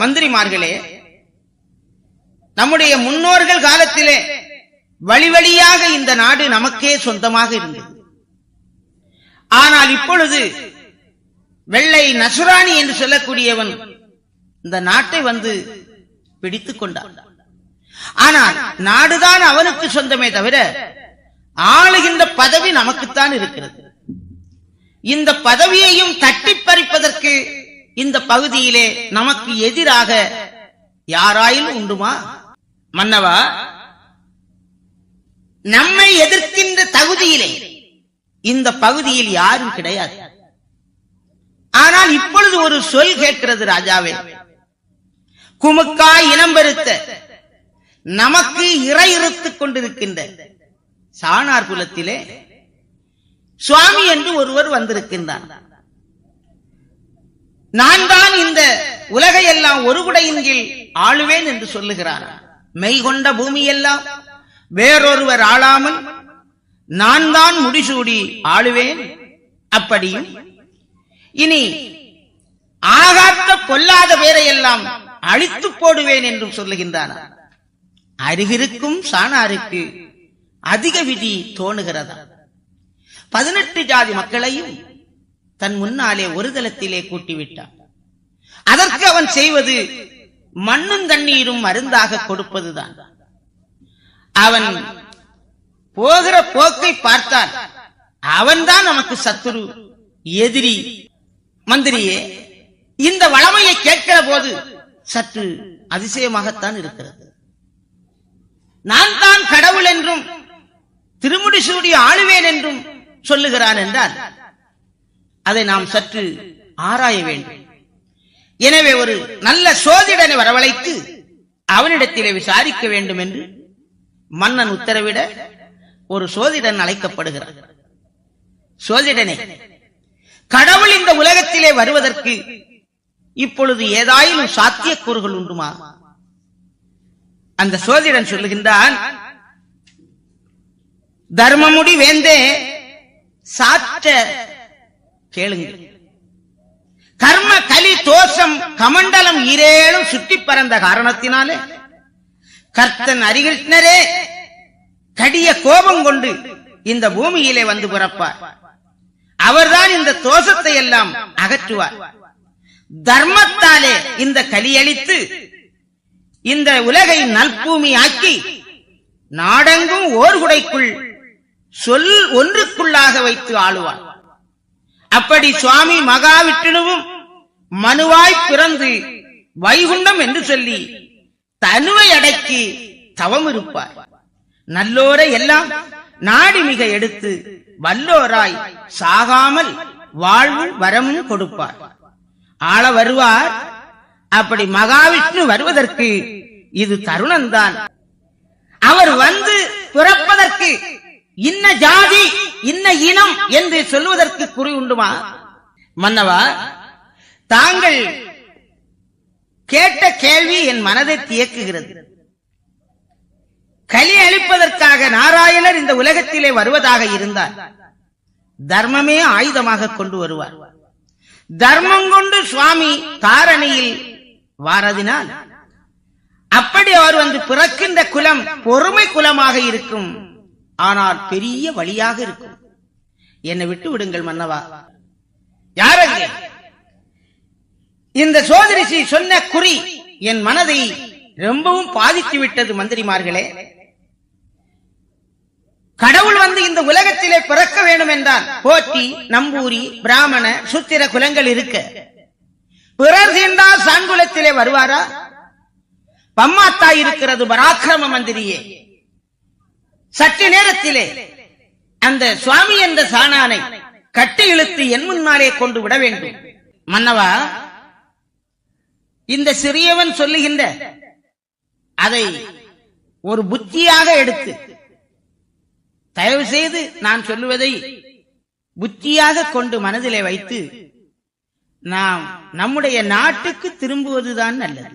மந்திரிமார்களே நம்முடைய முன்னோர்கள் காலத்திலே வழி வழியாக இந்த நாடு நமக்கே சொந்தமாக இருந்தது. ஆனால் இப்பொழுது வெள்ளை நசுராணி என்று சொல்லக்கூடியவன் இந்த நாட்டை வந்து பிடித்துக் கொண்டான். ஆனால் நாடுதான் அவனுக்கு சொந்தமே தவிர ஆளுகின்ற பதவி நமக்குத்தான் இருக்கிறது. இந்த பதவியையும் தட்டி பறிப்பதற்கு இந்த பகுதியிலே நமக்கு எதிராக யாராயிலும் உண்டுமா? மன்னவா நம்மை எதிர்க்கின்ற தகுதியிலே இந்த பகுதியில் யாரும் கிடையாது. ஆனால் இப்பொழுது ஒரு சொல் கேட்கிறது ராஜாவே. குமுக்காய் இனம் பெருத்த நமக்கு இறை இருத்துக் கொண்டிருக்கின்ற சாணார் குலத்திலே சுவாமி என்று ஒருவர் வந்திருக்கின்றார். நான் தான் இந்த உலகையெல்லாம் ஒரு குடையின் கீழ் ஆளுவேன் என்று சொல்லுகிறார். மெய் கொண்ட பூமியெல்லாம் வேறொருவர் ஆளாமல் நான் தான் முடிசூடி ஆளுவேன். அப்படியும் இனி ஆகாத்த கொல்லாத பேரை எல்லாம் அழித்து போடுவேன் என்றும் சொல்லுகின்றார். அருகிருக்கும் சாணாருக்கு அதிக விதி தோணுகிறதா? பதினெட்டு ஜாதி மக்களையும் தன் முன்னாலே ஒரு தளத்திலே கூட்டிவிட்டான். அதற்கு அவன் செய்வது மண்ணும் தண்ணீரும் மருந்தாக கொடுப்பதுதான். அவன் போகிற போக்கை பார்த்தால் அவன்தான் நமக்கு சத்துரு எதிரி. மந்திரியே இந்த வளமையை கேட்கிற போது சற்று அதிசயமாகத்தான் இருக்கிறது. நான் தான் கடவுள் என்றும் திருமுடி சூடி ஆளுவேன் என்றும் சொல்லுகிறான் என்றால் அதை நாம் சற்று ஆராய வேண்டும். எனவே ஒரு நல்ல சோதிடனை வரவழைத்து அவனிடத்திலே விசாரிக்க வேண்டும் என்று மன்னன் உத்தரவிட ஒரு சோதிடன் அழைக்கப்படுகிறார் சோதிடனே கடவுள் இந்த உலகத்திலே வருவதற்கு இப்பொழுது ஏதாயிலும் சாத்தியக்கூறுகள் உண்டுமா? அந்த சோதிடன் சொல்லுகின்றான் தர்மமுடி வேந்தே சாற்ற கேளுங்கள் கர்ம கலி தோஷம் கமண்டலம் ஈரேழும் சுற்றி பறந்த காரணத்தினாலே கர்த்தன் அரிகிருஷ்ணரே கடிய கோபம் கொண்டு இந்த பூமியிலே வந்து பிறப்பார். அவர்தான் இந்த தோஷத்தை எல்லாம் அகற்றுவார். தர்மத்தாலே இந்த கலியளித்து இந்த உலகை நல்பூமி ஆக்கி நாடெங்கும் ஓர்குடைக்குள் சொல் ஒன்றுக்குள்ளாக வைத்து ஆளுவார். அப்படி சுவாமி மகாவிஷ்ணுவும் மனுவாய் பிறந்து வைகுண்டம் என்று சொல்லி தனுவை அடக்கி தவம் இருப்பார். நல்லோரை எல்லாம் நாடி மிக எடுத்து வல்லோராய் சாகாமல் வாழ்வும் வரமும் கொடுப்பார். ஆள வருவார். அப்படி மகாவிஷ்ணு வருவதற்கு இது தருணம்தான். அவர் வந்து பிறப்பதற்கு இன்ன ஜாதி இன்ன இனம் என்று சொல்வதற்கு குறி உண்டுமா? மன்னவா தாங்கள் கேட்ட கேள்வி என் மனதை தியக்குகிறது. கலி அளிப்பதற்காக நாராயணர் இந்த உலகத்திலே வருவதாக இருந்தார். தர்மமே ஆயுதமாக கொண்டு வருவார். தர்மம் கொண்டு சுவாமி தாரணியில் வாரதினால் அப்படி அவர் வந்து பிறக்கின்ற குலம் பொறுமை குலமாக இருக்கும். ஆனால் பெரிய வழியாக இருக்கும். என்னை விட்டு விடுங்கள் மன்னவா. யாரங்க இந்த சோதரிசி சொன்ன குறி என் மனதை ரொம்பவும் பாதித்து விட்டது மந்திரிமார்களே. கடவுள் வந்து இந்த உலகத்திலே பிறக்க வேண்டும் என்றால் போற்றி நம்பூரி பிராமண சுத்திர குலங்கள் இருக்க. பிறர் தீண்டால் சாங்குலத்திலே வருவாரா? பம்மாத்தா இருக்கிறது பராக்கிரம மந்திரியே. சற்று நேரத்திலே அந்த சுவாமி என்ற சாணானை கட்டி இழுத்து என் முன்னாலே கொண்டு விட வேண்டும். மன்னவா இந்த சிறியவன் சொல்லுகின்ற அதை ஒரு புத்தியாக எடுத்து தயவு செய்து நான் சொல்லுவதை புத்தியாக கொண்டு மனதிலே வைத்து நாம் நம்முடைய நாட்டுக்கு திரும்புவதுதான் நல்லது.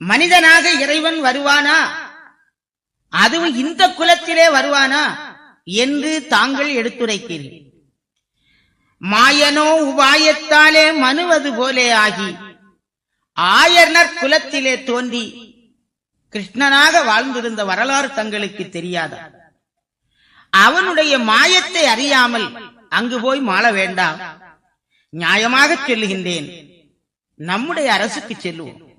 மனிதனாக இறைவன் வருவானா? அதுவும் இந்த குலத்திலே வருவானா என்று தாங்கள் எடுத்துரைத்தீர்கள் மாயனோ உபாயத்தாலே மனுவது போலே ஆகி ஆயனர் குலத்திலே தோன்றி கிருஷ்ணனாக வாழ்ந்திருந்த வரலாறு தங்களுக்கு தெரியாதா? அவனுடைய மாயத்தை அறியாமல் அங்கு போய் மாள வேண்டாம் நியாயமாக சொல்லுகின்றேன். நம்முடைய அரசுக்கு செல்லுவோம்.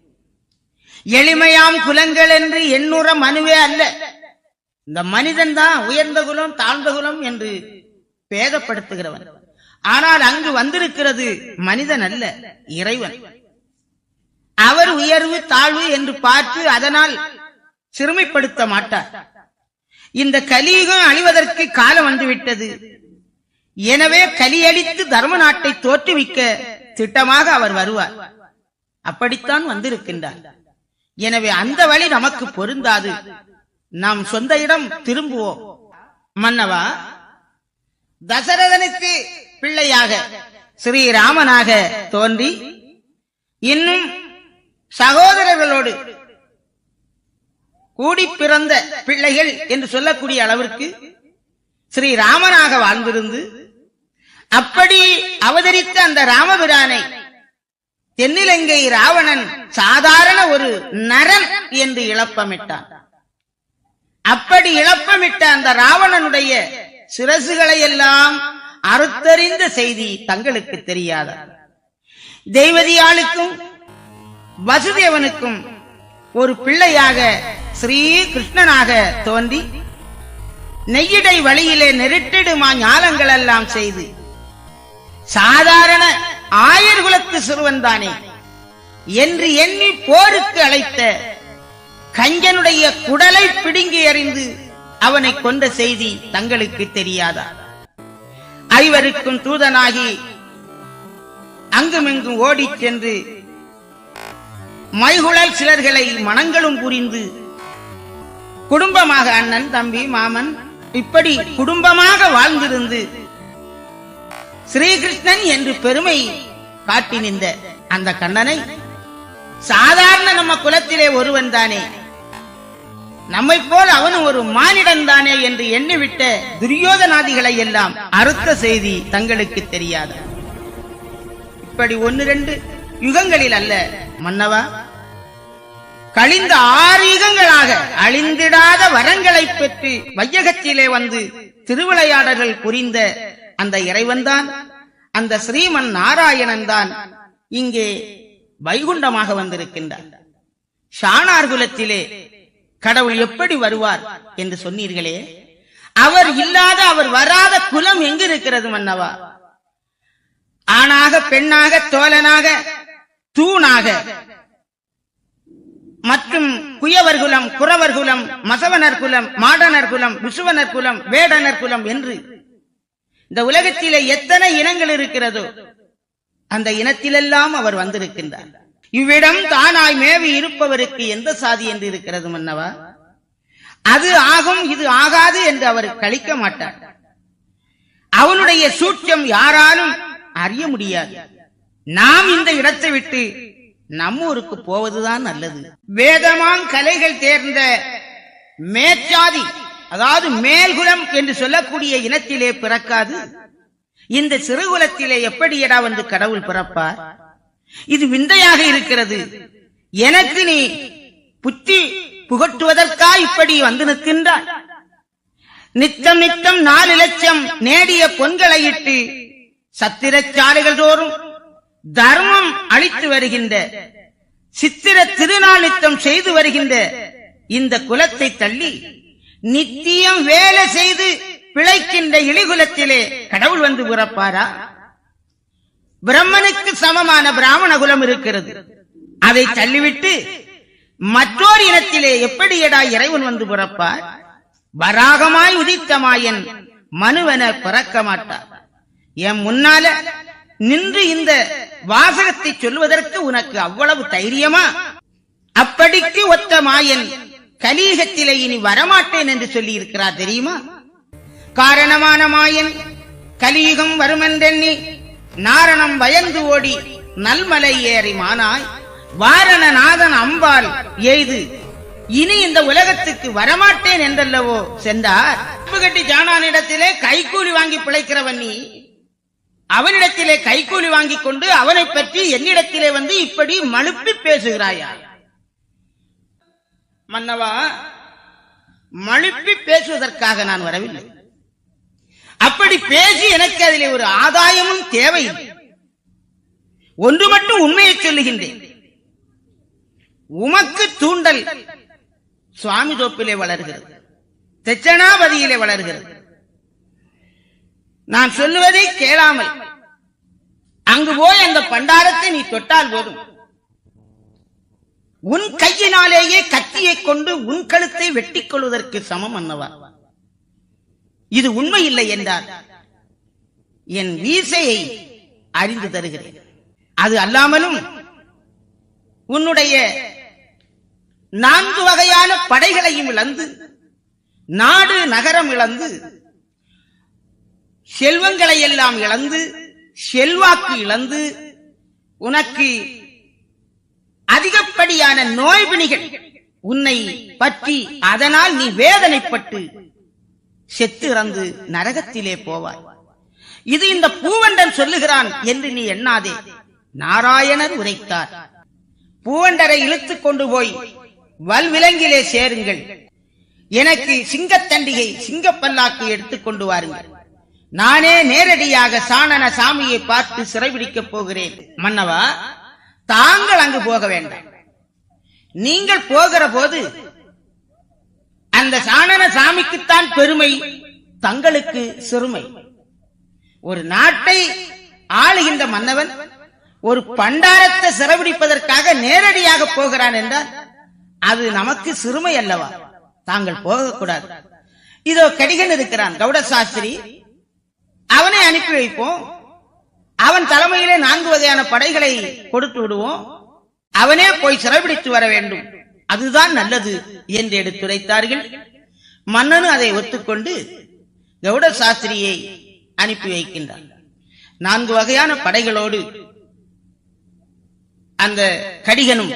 எளிமையாம் குலங்கள் என்று எண்ணுற மனுவே அல்ல. இந்த மனிதன் தான் உயர்ந்த குலம் தாழ்ந்த குலம் என்று பேதப்படுத்துகிறவன். ஆனால் அங்கு வந்திருக்கிறது மனிதன் அல்ல இறைவன். அவர் உயர்வு தாழ்வு என்று பார்த்து அதனால் சிறுமைப்படுத்த மாட்டார். இந்த கலியுகம் அழிவதற்கு காலம் வந்துவிட்டது. எனவே கலியடித்து தர்ம நாட்டை தோற்றுவிக்க திட்டமாக அவர் வருவார். அப்படித்தான் வந்திருக்கின்றார். எனவே அந்த வழி நமக்கு பொருந்தாது. நாம் சொந்த இடம் திரும்புவோம். மன்னவா தசரதனுக்கு பிள்ளையாக ஸ்ரீராமனாக தோன்றி இன்னும் சகோதரர்களோடு கூடி பிறந்த பிள்ளைகள் என்று சொல்லக்கூடிய அளவிற்கு ஸ்ரீராமனாக வாழ்ந்திருந்து அப்படி அவதரித்த அந்த ராமபிரானை தென்னிலங்கை ராவணன் சாதாரண ஒரு நரன் என்று இழப்பமிட்டான் அப்படி இழப்பமிட்ட அந்த ராவணனுடைய சிரசுகளை எல்லாம் அறுத்தறிந்த செய்தி தங்களுக்கு தெரியாத. தெய்வதியாளுக்கும் வசுதேவனுக்கும் ஒரு பிள்ளையாக ஸ்ரீ கிருஷ்ணனாக தோன்றி நெய்யடை வழியிலே நெருட்டிடுமா ஞானங்கள் எல்லாம் செய்து சாதாரண ஆயர் குலத்து சிறுவன் தானே. என்று எண்ணி போருக்கு அழைத்த கஞ்சனுடைய குடலை பிடுங்கி அறிந்து அவனை கொண்ட செய்தி தங்களுக்கு தெரியாதா? ஐவருக்கும் தூதனாகி அங்குமிங்கும் ஓடிச் சென்று மைகுழல் சிலர்களை மனங்களும் புரிந்து குடும்பமாக அண்ணன் தம்பி மாமன் இப்படி குடும்பமாக வாழ்ந்திருந்து ஸ்ரீகிருஷ்ணன் என்று பெருமை காட்டி நின்ற அந்த கண்ணனை சாதாரண நம்ம குலத்திலே ஒருவன் தானே. நம்மை போல் அவனும் ஒரு மானிடன் தானே என்று எண்ணிவிட்ட துரியோதனாதிகளை எல்லாம் அறுத்த செய்தி தங்களுக்கு தெரியாத. இப்படி ஒன்னு ரெண்டு யுகங்களில் அல்ல மன்னவா? கழிந்த ஆறு யுகங்களாக அழிந்திடாத வரங்களை பெற்று வையகத்திலே வந்து திருவிளையாடல்கள் புரிந்த அந்த இறைவன் தான் அந்த ஸ்ரீமன் நாராயணன் தான் இங்கே வைகுண்டமாக வந்திருக்கின்றார். ஷானார் குலத்திலே கடவுள் எப்படி வருவார் என்று சொன்னீர்களே? அவர் இல்லாத அவர் வராத குலம் எங்கு இருக்கிறது மன்னவா? ஆணாக பெண்ணாக தோழனாக தூணாக மற்றும் குயவர் குலம் குறவர் குலம் மசவனர் குலம் மாடனர் குலம் விசுவனர் குலம் வேடனர் குலம் என்று இந்த உலகத்திலே எத்தனை இனங்கள் இருக்கிறதோ அந்த இனத்திலெல்லாம் அவர் வந்திருக்கின்றார். இவ்விடம் தானாய் மேவி இருப்பவருக்கு எந்த சாதி என்று இருக்கிறது மன்னவா? அது ஆகும் இது ஆகாது என்று அவர் கழிக்க மாட்டார். அவனுடைய சூட்சம் யாராலும் அறிய முடியாது. நாம் இந்த இடத்தை விட்டு நம்ம ஊருக்கு போவதுதான் நல்லது. வேதமாம் கலைகள் தேர்ந்த மேற்சாதி அதாவது மேல்குலம் என்று சொல்லக்கூடிய இனத்திலே பிறக்காது. இந்த சிறுகுலத்திலே எப்படியடா வந்து கடவுள் பிறப்பார்? இது விந்தையாக இருக்கிறது. எனக்கு நீ புத்தி புகட்டுவதற்கா இப்படி வந்து நிற்கின்றாய். நித்தம் நித்தம் நாலு லட்சம் நேடிய பொன்களை இட்டு சத்திரச்சாலைகள் தோறும் தர்மம் அளித்து வருகின்ற சித்திர திருநாள் நித்தம் செய்து வருகின்ற இந்த குலத்தை தள்ளி நித்தியம் வேலை செய்து பிழைக்கின்ற இழிகுலத்திலே கடவுள் வந்து பிறப்பாரா? பிரம்மனுக்கு சமமான பிராமண குலம் இருக்கிறது. அதை தள்ளிவிட்டு மற்றொரு இனத்திலே எப்படியடா இறைவன் வந்து பிறப்பார்? வராகமாய் உதித்தமாயன் மனுவன மனுவென பிறக்க மாட்டார். என் முன்னால நின்று இந்த வாசகத்தை சொல்வதற்கு உனக்கு அவ்வளவு தைரியமா? அப்படிக்கு ஒத்த மாயன் கலீகத்திலே இனி வரமாட்டேன் என்று சொல்லி இருக்கிறார் தெரியுமா? காரணமான மாயன் கலியுகம் வருமென்றெண்ணி நாரணம் வயந்து ஓடி நல்மலை ஏறி மானாய். வாரணநாதன் அம்பாள் எய்து இனி இந்த உலகத்துக்கு வரமாட்டேன் என்றல்லவோ சென்றார். கட்டி ஜானானிடத்திலே கைக்கூலி வாங்கி பிழைக்கிறவன் நீ. அவனிடத்திலே கைக்கூலி வாங்கிக் கொண்டு அவனை பற்றி என்னிடத்திலே வந்து இப்படி மழுப்பி பேசுகிறாயா? மன்னவா மழுப்பி பேசுவதற்காக நான் வரவில்லை. அப்படி பேசி எனக்கு அதிலே ஒரு ஆதாயமும் தேவை ஒன்று மட்டும் உண்மையை சொல்லுகின்றேன். உமக்கு தூண்டல் சுவாமி தோப்பிலே வளர்கிறது. தெச்சனாபதியிலே வளர்கிறது. நான் சொல்லுவதை கேளாமல் அங்கு போய் அந்த பண்டாரத்தை நீ தொட்டால் போதும். உன் கையினாலேயே கத்தியை கொண்டு உன் கழுத்தை வெட்டிக் கொள்வதற்கு சமம் அன்னவா. இது உண்மை இல்லை என்றார். என் வீசையை அறிந்து தருகிறேன். அது அல்லாமலும் உன்னுடைய நான்கு வகையான படைகளையும் இழந்து நாடு நகரம் இழந்து செல்வங்களை எல்லாம் இழந்து செல்வாக்கு இழந்து உனக்கு அதிகப்படியான நோய்பிணிகள் உன்னை பற்றி அதனால் நீ வேதனைப்பட்டு செத்து இறந்து நரகத்திலே போவாய். இது இந்த பூவண்டன் சொல்லுகிறான் என்று நீ எண்ணாதே. நாராயணர் உரைத்தார். பூவண்டரை இழுத்துக் கொண்டு போய் வல்விலங்கிலே சேருங்கள். எனக்கு சிங்கத்தண்டிகை சிங்கப்பல்லாக்கு எடுத்துக் கொண்டு வாருங்கள். நானே நேரடியாக சாணன சாமியை பார்த்து சிறைபிடிக்கப் போகிறேன். மன்னவா தாங்கள் அங்கு போக வேண்டாம். நீங்கள் போகிற போது அந்த சாணன சாமிக்குத்தான் பெருமை தங்களுக்கு சிறுமை. ஒரு நாட்டை ஆளுகின்ற மன்னவன் ஒரு பண்டாரத்தை சிறைபிடிப்பதற்காக நேரடியாக போகிறான் என்றால் அது நமக்கு சிறுமை அல்லவா? தாங்கள் போகக்கூடாது. இதோ கடிகன் இருக்கிறான் கௌட சாஸ்திரி அவனை அனுப்பி வைப்போம். அவன் தலைமையிலே நான்கு வகையான படைகளை கொடுத்து விடுவோம். அவனே போய் சிறைபிடித்து வர வேண்டும். அதுதான் நல்லது என்று எடுத்துரைத்தார்கள். மன்னனும் அதை ஒத்துக்கொண்டு கௌட சாஸ்திரியை அனுப்பி வைக்கின்றான். நான்கு வகையான படைகளோடு அந்த கடிகனும்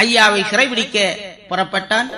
ஐயாவை சிறைபிடிக்க புறப்பட்டான்.